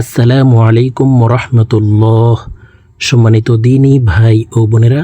আসসালামু আলাইকুম রহমতুল্লাহ সম্মানিত দিনই ভাই ও বোনেরা,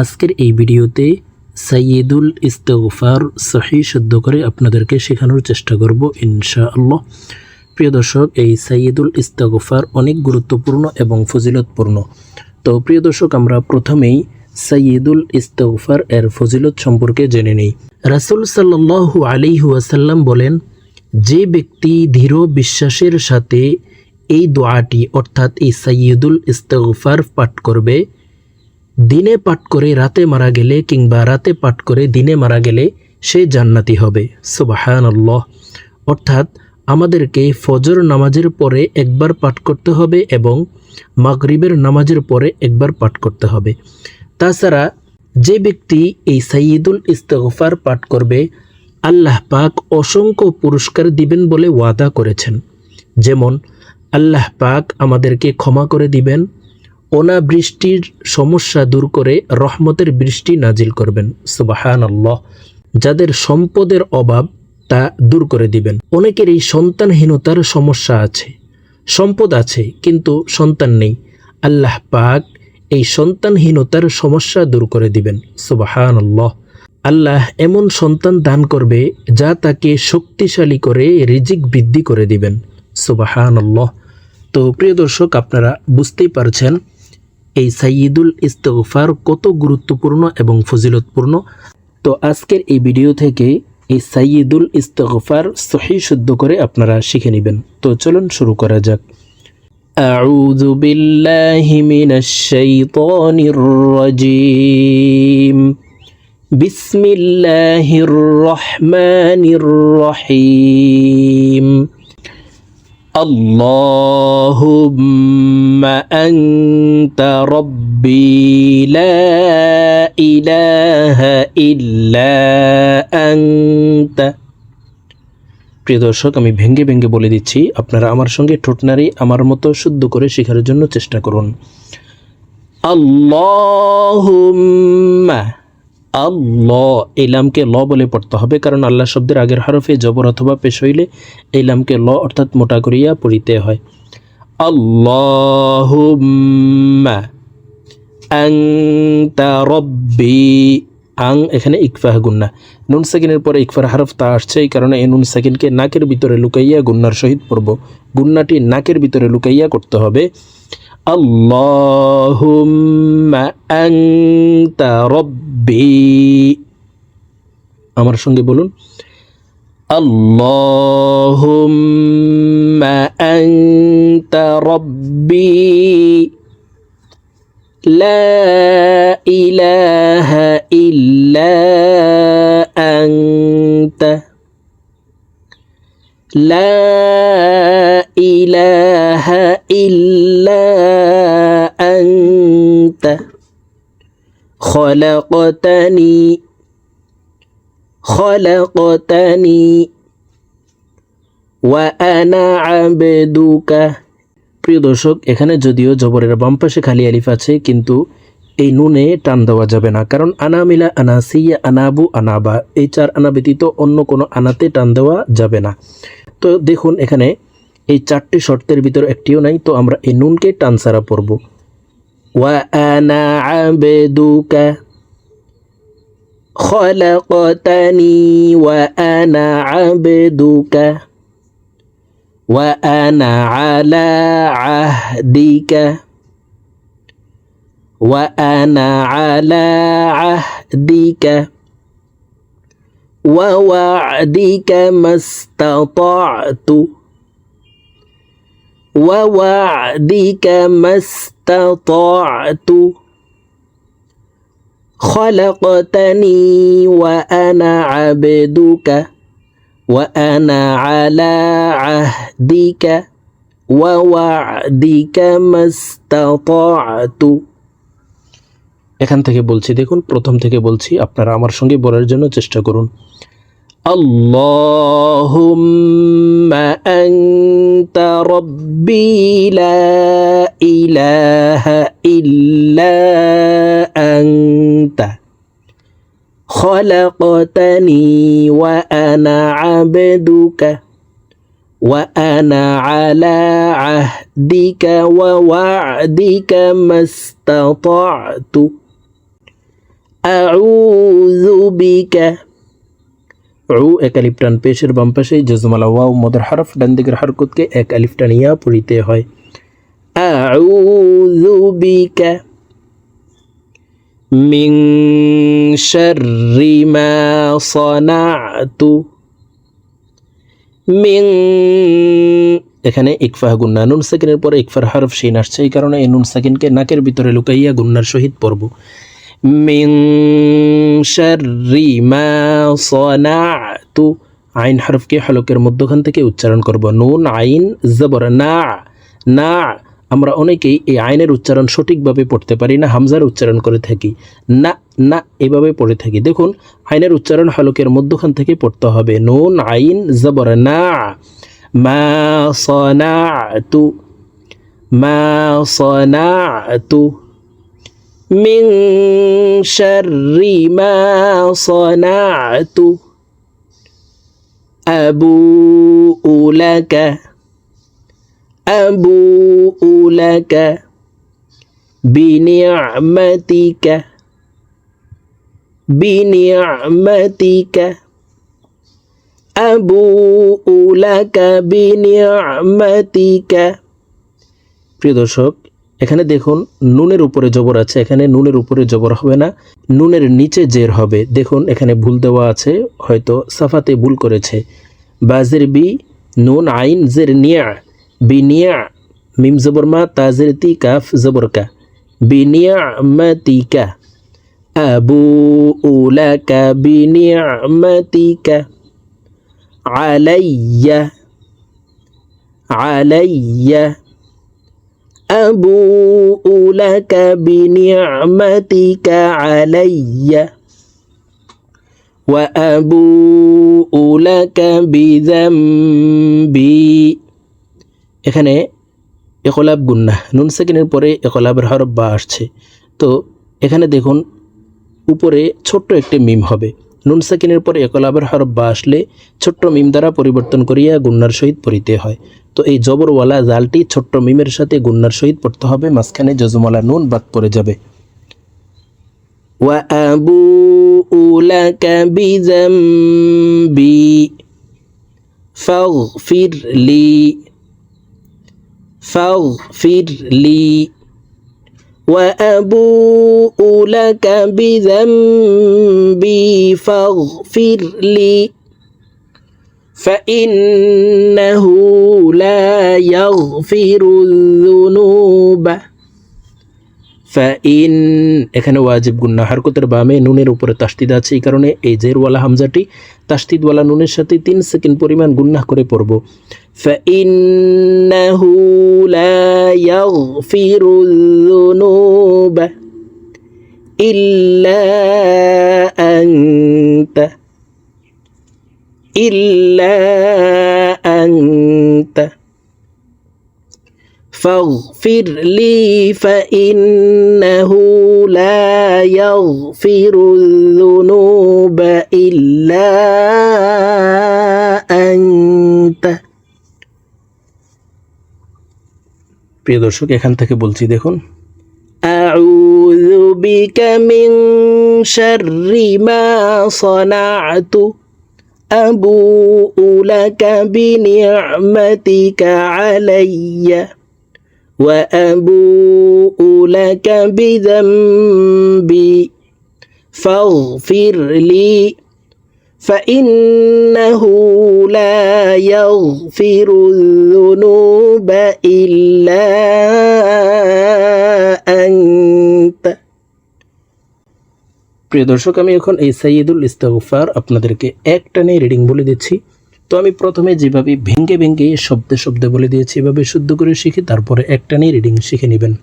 আজকের এই ভিডিওতে সাইয়েদুল ইস্তগফার সহি শুদ্ধ করে আপনাদেরকে শেখানোর চেষ্টা করব ইনশাআল্লাহ। প্রিয় দর্শক, এই সাইয়েদুল ইস্তগফার অনেক গুরুত্বপূর্ণ এবং ফজিলতপূর্ণ। তো প্রিয় দর্শক, আমরা প্রথমেই সাইয়েদুল ইস্তগফার এর ফজিলত সম্পর্কে জেনে নেই। রাসুল সাল্লাল্লাহু আলাইহি ওয়াসাল্লাম বলেন, যে ব্যক্তি দৃঢ় বিশ্বাসের সাথে এই দোয়াটি অর্থাৎ এই সাইয়দুল ইস্তগফার পাঠ করবে। দিনে পাঠ করে রাতে মারা গেলে কিংবা রাতে পাঠ করে দিনে মারা গেলে সে জান্নাতি হবে। সুবাহান আল্লাহ অর্থাৎ আমাদেরকে ফজর নামাজের পরে একবার পাঠ করতে হবে এবং মাগরিবের নামাজের পরে একবার পাঠ করতে হবে। তাছাড়া যে ব্যক্তি এই সাইয়দুল ইস্তগফার পাঠ করবে, আল্লাহ পাক অসংখ্য পুরস্কার দিবেন বলে ওয়াদা করেছেন। যেমন আল্লাহ পাক আমাদেরকে ক্ষমা করে দিবেন, অনাবৃষ্টির সমস্যা দূর করে রহমতের বৃষ্টি নাজিল করবেন সুবাহান আল্লাহ যাদের সম্পদের অভাব, তা দূর করে দিবেন। অনেকের এই সন্তানহীনতার সমস্যা আছে, সম্পদ আছে, কিন্তু সন্তান নেই। আল্লাহ পাক এই সন্তানহীনতার সমস্যা দূর করে দিবেন সুবাহান আল্লাহ আল্লাহ এমন সন্তান দান করবে, যা তাকে শক্তিশালী করে, রিজিক বৃদ্ধি করে দিবেন সুবাহান আল্লাহ তো প্রিয় দর্শক আপনারা বুঝতেই পারছেন এই সাইয়দুল ইস্তগফার কত গুরুত্বপূর্ণ এবং ফজিলতপূর্ণ তো আজকের এই ভিডিও থেকে এই সাইয়দুল ইস্তগফার সহি শুদ্ধ করে আপনারা শিখে নেবেন তো চলুন শুরু করা যাক أعوذ بالله من الشيطان الرجيم بسم الله الرحمن الرحيم اللهم أنت ربي لا إله إلا أنت প্রিয় দর্শক আমি ভেঙ্গে ভেঙ্গে বলে দিচ্ছি আপনারা আমার সঙ্গে ঠোঁটনারি আমার মতো শুদ্ধ করে শেখার জন্য চেষ্টা করুন আল্লাহুম্মা আল্লাহ এই লামকে ল বলে পড়তে হবে, কারণ আল্লাহ শব্দের আগের হরফে জবর অথবা পেশ হইলে এই লামকে ল অর্থাৎ মোটা করিয়া পড়িতে হয়। আল্লাহুম্মা আংতা রব্বি, আং, এখানে ইকফাহ গুন্না। নুন সাকিনের পরে ইকফার হরফ তা আসছে, এই কারণে এই নুন সাকিনকে নাকের ভিতরে লুকাইয়া গুন্নার সহিত পড়ব। গুন্নাটি নাকের ভিতরে লুকাইয়া করতে হবে। আল্লাহুম্মা আনতা রব্বি আমার সঙ্গে বলুন আল্লাহুম্মা আনতা রব্বি لا إله إلا أنت لا إله إلا أنت خلقتني خلقتني وأنا عبدك প্রিয় দর্শক এখানে যদিও জবরের বাম পাশে খালি আলিফ আছে কিন্তু এই নুনে টান দেওয়া যাবে না কারণ আনামিলা আনাসিয়া আনাবু আনাবা এই চার আনা ব্যতীত অন্য কোনো আনাতে টান দেওয়া যাবে না তো দেখুন এখানে এই চারটি শর্তের ভিতর একটিও নাই তো আমরা এই নুনকে টান সারা পড়ব وأنا عبدك خلقتني وأنا عبدك وأنا على عهدك وأنا على عهدك ووعدك ما استطعت ووعدك ما استطعت خلقتني وأنا عبدك وأنا على عهدك ووعدك ما استطعت এখান থেকে বলছি দেখুন প্রথম থেকে বলছি আপনারা আমার সঙ্গে বলার জন্য চেষ্টা করুন اللهم أنت ربي لا إله إلا أنت. خلقتني وأنا عبدك وأنا على عهدك ووعدك ما استطعت. أعوذ بك রু এক আলিফ টান পেশের বাম পাশে জজমালা ওয়াও মদর হরফ, ডান দিকের হরকতকে এক আলিফ টানিয়া পড়িতে হয়। আউযু বিকা মিন শাররি মা সানাতু। মিন এখানে ইকফাহ গুন্না, নুন সাকিনের পরে ইকফার হরফ শিন আসছে, এই কারণে এই নুন সাকিনকে নাকের ভিতরে লুকাইয়া গুন্নার সহিত পড়ব। মিন শাররি মা সানাতু আইন হরফকে হলকের মধ্যখান থেকে উচ্চারণ করব। নুন, আইন, জবর, না না। আমরা অনেকেই এই আইনের উচ্চারণ সঠিকভাবে পড়তে পারি না, হামজার উচ্চারণ করে থাকি। না না, এভাবে পড়ে থাকি। দেখুন, আইনের উচ্চারণ হলকের মধ্যখান থেকে পড়তে হবে। নুন, আইন, জবর, না। মা সনাতু মা সনাতু من شر ما صنعت أبوء لك أبوء لك بنعمتك بنعمتك أبوء لك بنعمتك প্রিয় দর্শক এখানে দেখুন, নুনের উপরে জবর আছে, এখানে নুনের উপরে জবর হবে না, নুনের নিচে জের হবে। দেখুন, এখানে ভুল দেওয়া আছে, হয়তো সাফাতে ভুল করেছে। বাজের বি, নুন আইন জের নিয়া, বি নিয়া, মিম জবর মা তাজের তি কাফ জবর কা। বি নিয়া মাতিকা আবু উলাকা বি নিয়া মাতিকা আলাইয়া আলাইয়া। أبوء لك بنعمتك علي وأبوء لك بذنبي এখানে একলাব গুন্না নুন সেকেন্ডের পরে একলাবের হরফ বা আসছে তো এখানে দেখুন উপরে ছোট্ট একটি মিম হবে নুন সাকিনের পরে একলাবের হরফ বা আসলে ছোট্ট মিম দ্বারা পরিবর্তন করিয়া গুন্নার সহিত পড়িতে হয় তো এই জবরওয়ালা জালটি ছোট্ট মিমের সাথে গুন্নার সহিত পড়তে হবে মাঝখানে জজমওয়ালা নুন বাদ পড়ে যাবে وأبوء لك بذنبي فاغفر لي فاغفر لي وأبوء لك بذنبي فاغفر لي فإنه لا يغفر الذنوب ফাইন এখানে ওয়াজিব গুন্না হারকতের বামে নুনের উপরে তাস্তিদ আছে এই কারণে এই জেরওয়ালা হামজাটি তাস্তিদওয়ালা নুনের সাথে তিন সেকেন্ড পরিমাণ গুন্না করে পড়ব ফাইন্নাহু লা ইয়াগফিরু যুনুবা ইল্লা আনতা ইল্লা আনতা فاغفر لي فإنه لا يغفر الذنوب إلا أنت প্রিয় দর্শক এখান থেকে বলছি দেখুন أعوذ بك من شر ما صنعت أبوء لك بنعمتك عليّ وأبوء لك بذنبي. فاغفر لي فإنه لا يغفر الذنوب إلا أنت. প্রিয় দর্শক আমি এখন এই সাইয়দুল ইস্তগফার আপনাদেরকে একটানে রিডিং বলে দিচ্ছি তো আমি প্রথমে যেভাবে ভেঙ্গে ভেঙ্গে শব্দে শব্দে বলে দিয়েছি এভাবে শুদ্ধ করে শিখে তারপরে একটা নিয়ে রিডিং শিখে নেবেন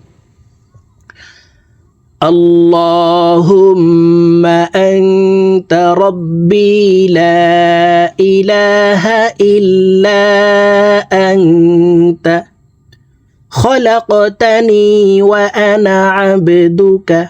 اللهم أنت ربي لا إله إلا أنت خلقتني وأنا عبدك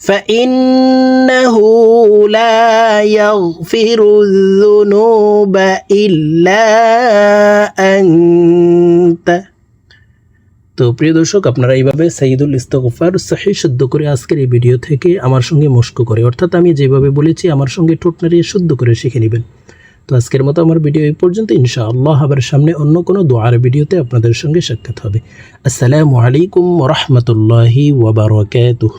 فإنه لا يغفر الذنوب إلا أنت তো প্রিয় দর্শক আপনারা এইভাবে সাইদুল ইস্তগফার সহি শুদ্ধ করে আজকের এই ভিডিও থেকে আমার সঙ্গে মস্ক করে অর্থাৎ আমি যেভাবে বলেছি আমার সঙ্গে ঠোঁট নাড়িয়ে শুদ্ধ করে শিখে নেবেন তো আজকের মতো আমার ভিডিও এই পর্যন্ত ইনশাআল্লাহ আবার সামনে অন্য কোনো দোয়ার ভিডিওতে আপনাদের সঙ্গে সাক্ষাৎ হবে আসসালামু আলাইকুম রহমতুল্লাহি ওবরাকাতুহ